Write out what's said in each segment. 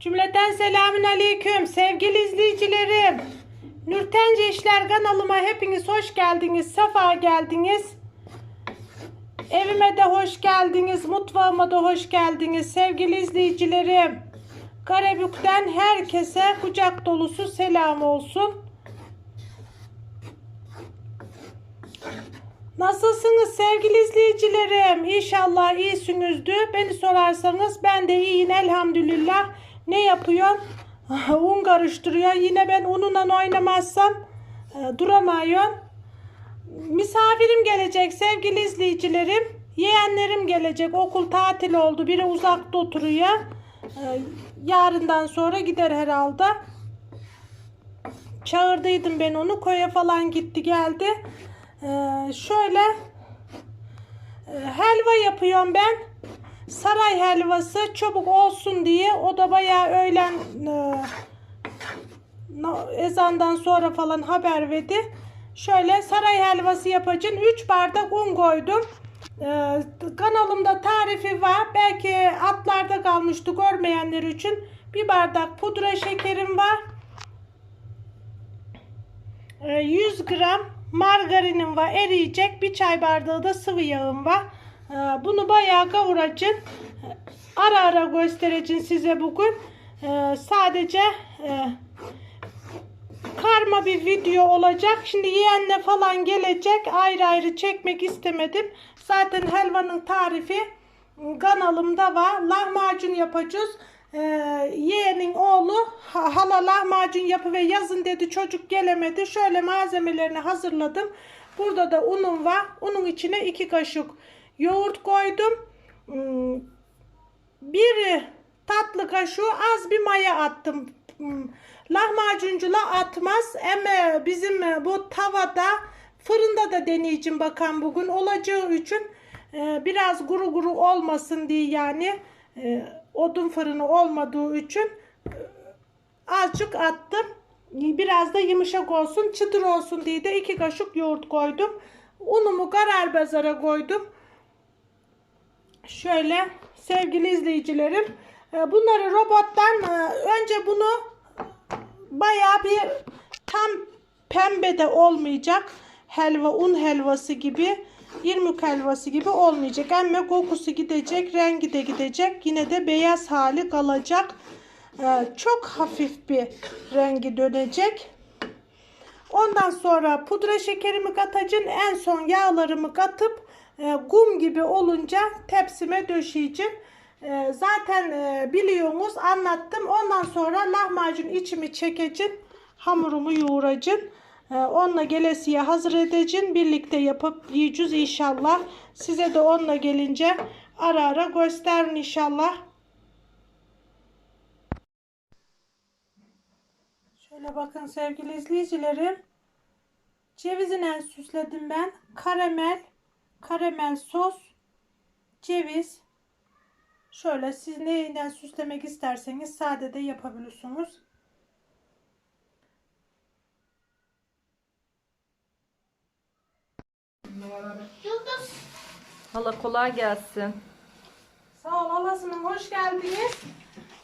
Cümleten selamün aleyküm sevgili izleyicilerim. Nurtence İşler kanalıma hepiniz hoş geldiniz, sefa geldiniz. Evime de hoş geldiniz, mutfağıma da hoş geldiniz sevgili izleyicilerim. Karabük'ten herkese kucak dolusu selam olsun. Nasılsınız sevgili izleyicilerim? İnşallah iyisinizdir. Beni sorarsanız ben de iyiyim elhamdülillah. Ne yapıyorsun? Un karıştırıyor. Yine ben ununla oynamazsam e, duramıyorum. Misafirim gelecek sevgili izleyicilerim. Yeğenlerim gelecek. Okul tatil oldu. Biri uzakta oturuyor. E, Yarından sonra gider herhalde. Çağırdıydım ben onu. Koya falan gitti geldi. Ee, şöyle e, helva yapıyorum ben. Saray helvası çabuk olsun diye. O da bayağı öğlen e, ezandan sonra falan haber verdi. Şöyle saray helvası yapacağım. 3 bardak un koydum. Ee, kanalımda tarifi var. Belki atlarda kalmıştı görmeyenler için. Bir bardak pudra şekerim var. Ee, 100 gram margarinim var eriyecek. Bir çay bardağı da sıvı yağım var. Ee, Bunu bayağı kavuracağım. Ara ara göstereceğim size bugün. Ee, Sadece e, karma bir video olacak. Şimdi yeğenle falan gelecek. Ayrı ayrı çekmek istemedim. Zaten helvanın tarifi kanalımda var. Lahmacun yapacağız. Ee, yeğenin oğlu ha- hala lahmacun yapı ve yazın dedi çocuk gelemedi. Şöyle malzemelerini hazırladım. Burada da unum var. Unun içine iki kaşık yoğurt koydum. Hmm, bir tatlı kaşığı az bir maya attım. Hmm, Lahmacuncula atmaz ama bizim e, bu tavada fırında da deneyeceğim bakan bugün olacağı için e, biraz guru guru olmasın diye yani e, odun fırını olmadığı için e, azıcık attım. Biraz da yumuşak olsun, çıtır olsun diye de iki kaşık yoğurt koydum. Unumu karar bazara koydum. Şöyle sevgili izleyicilerim e, bunları robottan e, önce bunu bayağı bir tam pembe de olmayacak. Helva un helvası gibi irmik helvası gibi olmayacak. Ama kokusu gidecek rengi de gidecek. Yine de beyaz hali kalacak. E, çok hafif bir rengi dönecek. Ondan sonra pudra şekerimi katacağım. En son yağlarımı katıp kum gibi olunca tepsime döşeyeceğim. E, zaten e, biliyorsunuz anlattım. Ondan sonra lahmacun içimi çekeceğim. Hamurumu yoğuracağım. E, onunla gelesiye hazır edeceğim. Birlikte yapıp yiyeceğiz inşallah. Size de onunla gelince ara ara gösterin inşallah. Şöyle bakın sevgili izleyicilerim. Cevizine süsledim ben. Karamel, karamel sos, ceviz. Şöyle siz neyle süslemek isterseniz sade de yapabilirsiniz. Hala kolay gelsin. Sağ ol Alasının hoş geldiniz.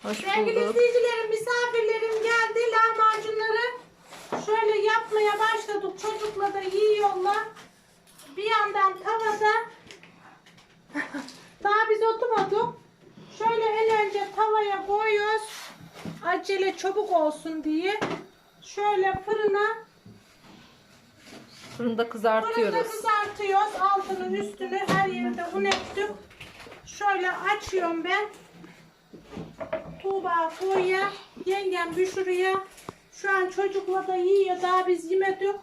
Hoş Sevgili bulduk. izleyicilerim, misafirlerim geldi. Lahmacunları şöyle yapmaya başladık. Çocukla da yiyorlar. Bir yandan tavada daha biz oturmadık. Şöyle en önce tavaya koyuyoruz. Acele çabuk olsun diye. Şöyle fırına Fırında Fırında kızartıyoruz. kızartıyoruz. Altını üstünü her yerinde un ettik. Şöyle açıyorum ben. Tuğba koyuyor. Yengem pişiriyor. Şu an çocukla da yiyor. Daha biz yemedik.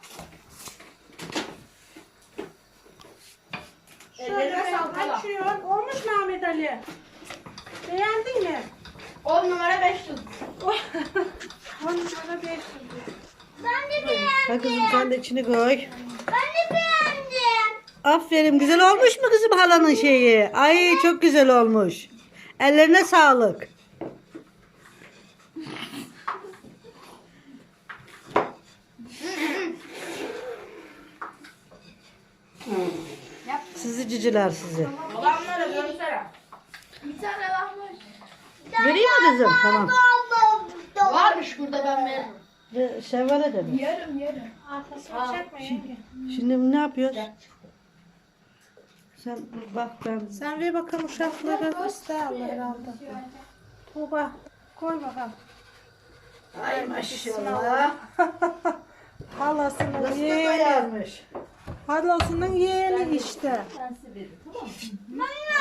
Şöyle Ellerine ben sağlık hala. açıyorum. Olmuş mu Ahmet Ali? Beğendin mi? 10 numara 5 yıl. On numara beş yıldız. Ben de beğendim. Ha kızım sen de içini koy. Ben de beğendim. Aferin güzel olmuş mu kızım halanın şeyi? Ay çok güzel olmuş. Ellerine sağlık. Sizi ciciler sizi. Adamlara dönsene. Bir tane lahmacun. Vereyim mi kızım? Tamam. Varmış burada ben veririm. Ve Şevval'e de mi? Yarım yarım. Arkasını çekme yenge. Şimdi ne yapıyoruz? Sen bak ben Sen ver bakalım uşakları isterler herhalde. Tuğba koy bakalım. Ay maşallah. Halasının Nasıl da yeğeni. işte.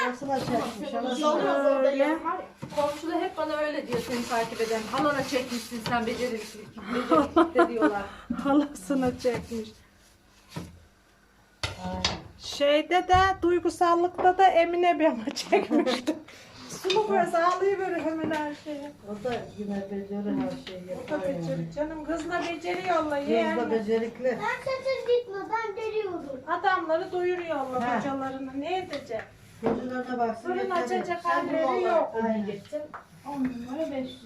Nasıl açarmış? Öyle. Komşular hep bana öyle diyor seni takip eden. Halana çekmişsin sen becerikli. Becerikli diyorlar. Halasını çekmiş. Şeyde de duygusallıkta da Emine bana çekmişti. Sulu böyle sağlayıverir hemen her şeyi. O da yine beceri her şeyi O yapar da yani. beceri. Canım kızla beceriyorlar Kız da yeğenler. becerikli. Ben sessiz gitme ben deriyorum. Adamları doyuruyorlar Ha. hocalarını. Ne edecek? Gözüne baksın. Fırın yeter. açacak halleri yok. Aynen. 10 numara 500.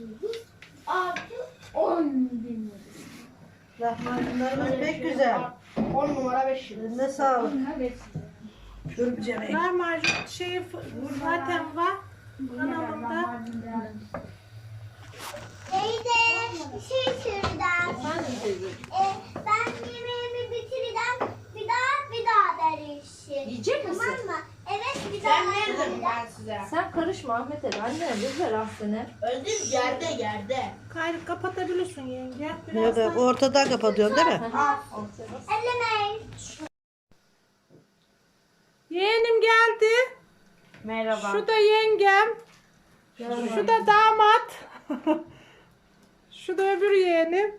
Artı 10 bin lira. Lahmacunlarımız pek güzel. 10 numara 500. Ne sağlık. Bunlar 500. Görümcemek. Lahmacun şeyi f- zaten var. Kanalımda. Teyze şey söyleyeceğim. Ee, ben yemeğimi bitirden bir daha bir daha derişim. Yiyecek misin? Tamam mı? Evet bir daha verdim ben size. Sen karışma Ahmet Ali. Anne lütfen ah seni. Öldüm yerde yerde. Gayrı kapatabilirsin yenge. Ya Birazdan da ortadan kapatıyorsun değil mi? Ellemeyin. Yeğenim geldi. Merhaba. Şu da yengem. Şu da damat. Şu da öbür yeğenim.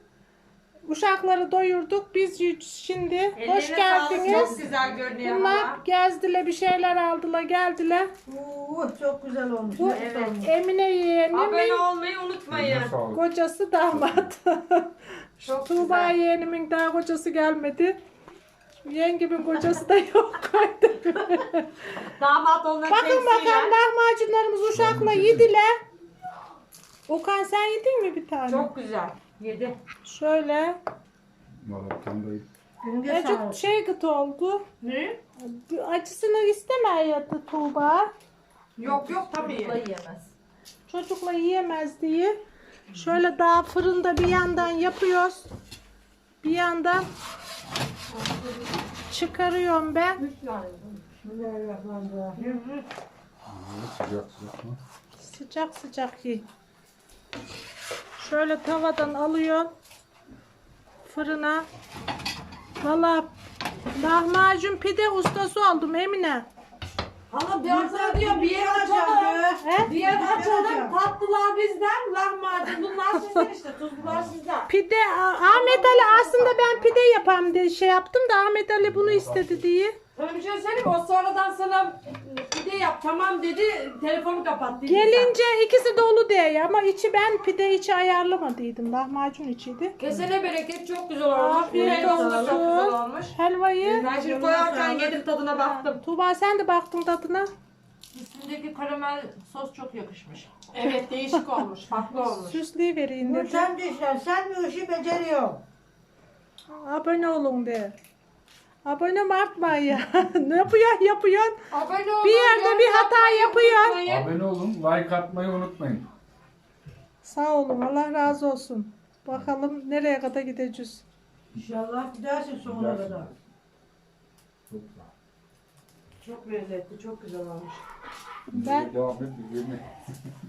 Uşakları doyurduk. Biz şimdi hoş geldiniz. güzel görünüyor Bunlar gezdiler bir şeyler aldılar geldiler. Oo, çok güzel olmuş. Bu Evet. Emine yeğenimin olmayı unutmayın. kocası damat. Şu Tuğba yeğenimin daha kocası gelmedi. Yengemin kocası da yok. Damat onları Bakın bakalım lahmacunlarımız uşakla yediler. Okan sen yedin mi bir tane? Çok güzel. Yedi. Şöyle. Valla tam da Günge Acık sağlık. şey gıt oldu. Ne? Acısını istemiyordu Tuğba. Yok yok tabii. yiyemez. Çocukla yiyemez diye. Şöyle daha fırında bir yandan yapıyoruz. Bir yandan çıkarıyorum ben. Sıcak sıcak mı? Sıcak sıcak yiyin. Şöyle tavadan alıyorum. Fırına. Valla lahmacun pide ustası oldum Emine. Hala sana diyor bir yer açalım. He? Bir yer açalım. Tatlılar bizden, lahmacun bunlar sizden işte. Tuzlular sizden. Pide Ahmet Ali aslında ben pide yapayım diye şey yaptım da Ahmet Ali bunu istedi diye. Sana bir şey söyleyeyim mi? O sonradan sana pide yap tamam dedi. Telefonu kapat dedi. Gelince ikisi dolu diye ama içi ben pide içi ayarlamadıydım. Lahmacun içiydi. Kesene bereket çok güzel olmuş. Afiyet da çok olsun. güzel olmuş. Helvayı. Ben şimdi koyarken yedim tadına baktım. Tuğba sen de baktın tadına. Üstündeki karamel sos çok yakışmış. Evet değişik olmuş. Farklı olmuş. Süslüğü vereyim Bu dedim. sen düşen, sen bu işi beceriyorsun. Abone olun de. Abone mi artmayın ya. ne yapıyorsun yapıyorsun. Abone olun. Bir yerde bir hata yapıyor. unutmayın. Abone olun, like atmayı unutmayın. Sağ olun Allah razı olsun. Bakalım nereye kadar gideceğiz. İnşallah gidersin sonuna Gidersin. kadar. Çok lezzetli, çok güzel olmuş. Ben- Devam et.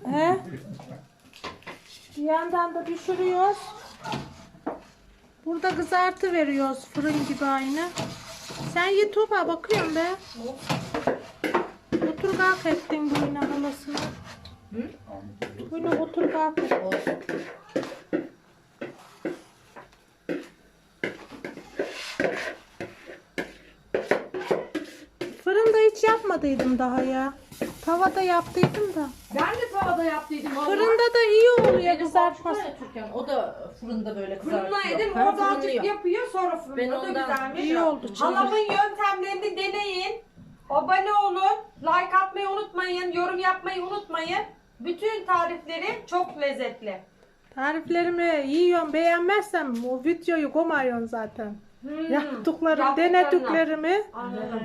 He? Bir yandan da pişiriyoruz. Burada kızartı veriyoruz fırın gibi aynı. Sen ye Tuğba bakıyorum be. Otur kalk ettin bu yine halasını. Böyle otur kalk et. Fırında hiç yapmadıydım daha ya. Tavada yaptıydım da. Ben de tavada yaptıydım. Fırında da iyi oluyor Benim kızartması. komşum Türkan. O da fırında böyle kızartıyor. Fırına yedim. Ha, Orada azıcık fırınlıyor. yapıyor sonra fırında. Ben ondan- güzelmiş. İyi oldu. Halamın yöntemlerini deneyin. Abone olun. Like atmayı unutmayın. Yorum yapmayı unutmayın. Bütün tarifleri çok lezzetli. Tariflerimi yiyorsun beğenmezsem o videoyu koymuyorsun zaten. Hmm. Yaptıklarım, Yaptıklarına. denediklerimi. Anladım.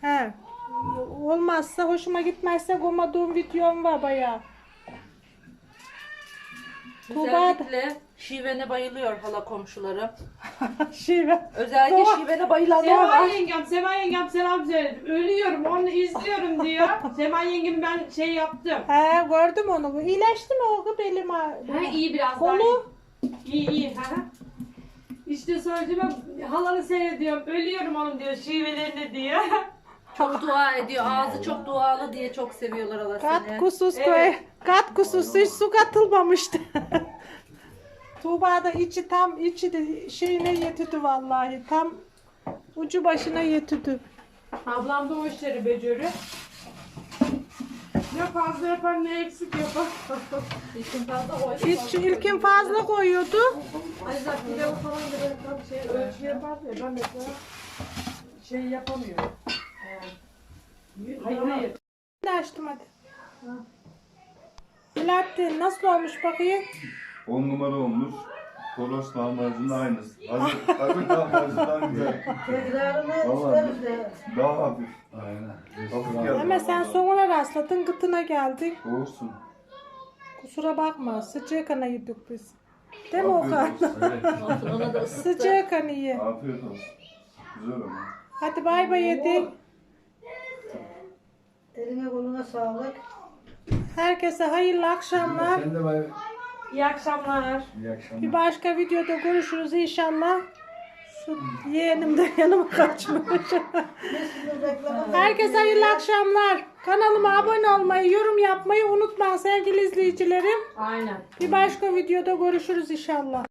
He. Olmazsa hoşuma gitmezse koymadığım videom var bayağı. Tuğba da- Özellikle şivene bayılıyor hala komşularım. Şive. Özellikle Tuğba- şivene bayılanlar Sema var. yengem, Sema yengem selam söyledim. Ölüyorum, onu izliyorum diyor. Sema yengem ben şey yaptım. He gördüm onu. İyileşti mi o kız belim ağrıyor. Ha, iyi biraz daha. Kolu. İyi iyi. Ha. İşte söylediğime halanı seyrediyorum. Ölüyorum onun diyor şivelerini diyor. Çok dua ediyor. Ağzı çok dualı diye çok seviyorlar Kat seni. kusuz Evet. koy. Kat kusuz hiç su katılmamıştı. Tuğba da içi tam içi de şeyine yetüdü vallahi. Tam ucu başına yetüdü. Ablam da o işleri beceri. Ne fazla yapar ne eksik yapar. İşin fazla koy. Hiç ilkin fazla koyuyordu. Ayrıca pilavı falan da böyle tam şey ölçü yapar ya ben mesela şey yapamıyorum. Hayır hayır. Ne açtım hadi. Selahattin nasıl olmuş bakayım? 10 numara olmuş. Toros lahmacunun aynısı. Hazır, hazır lahmacundan güzel. Vallahi daha hafif. Aynen. Hafif geldi. Ama sen sonuna rastladın gıtına geldin. Olsun. Kusura bakma sıcak ana yedik biz. Değil mi Okan? Afiyet olsun. Evet. Ona da ısıttı. Sıcak ana ye. Afiyet olsun. Güzel ama. Hadi bay bay yedik. Eline koluna sağlık. Herkese hayırlı akşamlar. Sen de bay. İyi akşamlar. İyi akşamlar. Bir başka videoda görüşürüz inşallah. Şu yeğenim de yanıma kaçmış. Herkese hayırlı akşamlar. Kanalıma abone olmayı, yorum yapmayı unutmayın sevgili izleyicilerim. Aynen. Bir başka videoda görüşürüz inşallah.